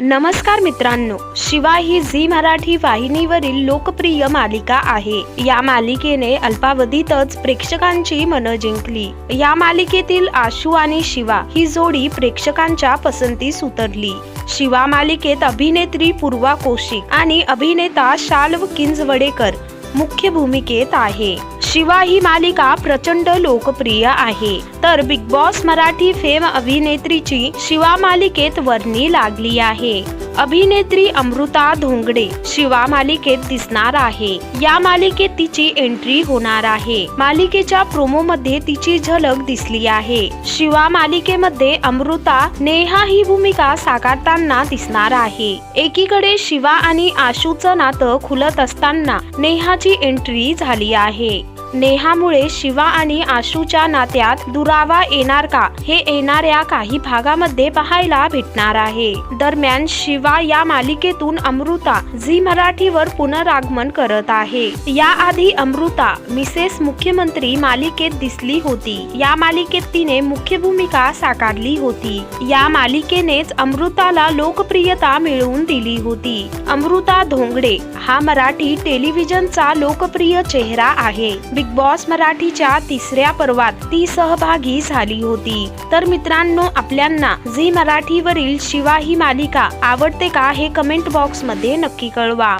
नमस्कार मित्रांनो शिवा ही झी मराठी वाहिनीवरील लोकप्रिय मालिका आहे. या मालिकेने अल्पावधीतच प्रेक्षकांची मनं जिंकली. या मालिकेतील आशू आणि शिवा ही जोडी प्रेक्षकांच्या पसंतीस उतरली. शिवा मालिकेत अभिनेत्री पूर्वा कौशिक आणि अभिनेता शाल्व किंजवडेकर मुख्य भूमिकेत आहे. शिवा ही मालिका प्रचंड लोकप्रिय आहे. तर बिग बॉस मराठी फेम अभिनेत्रीची शिवा मालिकेत वर्णी लागली आहे. अभिनेत्री अमृता धोंगडे शिवा मालिकेत दिसणार आहे. या मालिकेत तिची एंट्री होणार आहे. मालिकेच्या प्रोमो मध्ये तिची झलक दिसली आहे. शिवा मालिकेमध्ये अमृता नेहा ही भूमिका साकारताना दिसणार आहे. एकीकडे शिवा आणि आशूचं नातं खुलत असताना नेहाची एंट्री झाली आहे. नेहामुळे शिवा आणि आशूच्या नात्यात दुरावा येणार का? हे येणाऱ्या काही भागामध्ये पाहायला भेटणार आहे. दरम्यान शिवा या मालिकेतून अमृता झी मराठीवर पुनरागमन करत आहे. याआधी अमृता मिसेस मुख्यमंत्री मालिकेत दिसली होती. या मालिकेत तिने मुख्य भूमिका साकारली होती. या मालिकेनेच अमृताला लोकप्रियता मिळवून दिली होती. अमृता धोंगडे हा मराठी टेलिव्हिजनचा लोकप्रिय चेहरा आहे. बिग बॉस मराठीच्या तिसऱ्या पर्वात ती सहभागी झाली होती. तर मित्रांनो आपल्यांना झी मराठीवरील शिवा ही मालिका आवडते का हे कमेंट बॉक्समध्ये नक्की कळवा.